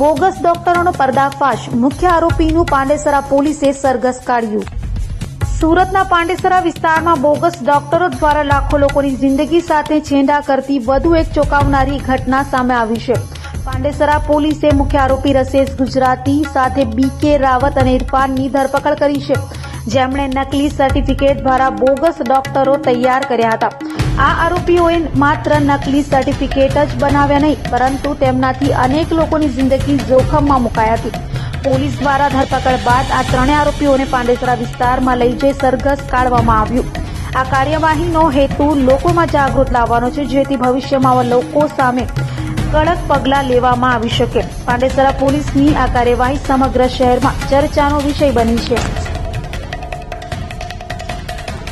Bogus ડોક્ટરોનો પર્દાફાશ. મુખ્ય આરોપીનું પાંડેસરા પોલીસે સરઘસ કાઢ્યું. સુરતના પાંડેસરા વિસ્તારમાં બોગસ ડોક્ટરો દ્વારા લાખો લોકોની જિંદગી સાથે છેંડા કરતી વધુ એક ચોંકાવનારી ઘટના સામે આવી છે. પાંડેસરા પોલીસે મુખ્ય આરોપી રસેશ ગુજરાતી સાથે બીકે રાવત અને ઇરફાનની ધરપકડ કરી છે. જેમણે નકલી સર્ટિફિકેટ દ્વારા બોગસ ડોક્ટરો તૈયાર કર્યા હતા. આ આરોપીઓએ માત્ર નકલી સર્ટિફિકેટ જ બનાવ્યા નહીં, પરંતુ તેમનાથી અનેક લોકોની જિંદગી જોખમમાં મુકાઈ હતી. પોલીસ દ્વારા ધરપકડ બાદ આ ત્રણેય આરોપીઓને પાંડેસરા વિસ્તારમાં લઈ જઈ સરઘસ કાઢવામાં આવ્યું. આ કાર્યવાહીનો હેતુ લોકોમાં જાગૃત લાવવાનો છે, જેથી ભવિષ્યમાં લોકો સામે કડક પગલાં લેવામાં આવી શકે. પાંડેસરા પોલીસની આ કાર્યવાહી સમગ્ર શહેરમાં ચર્ચાનો વિષય બની છે.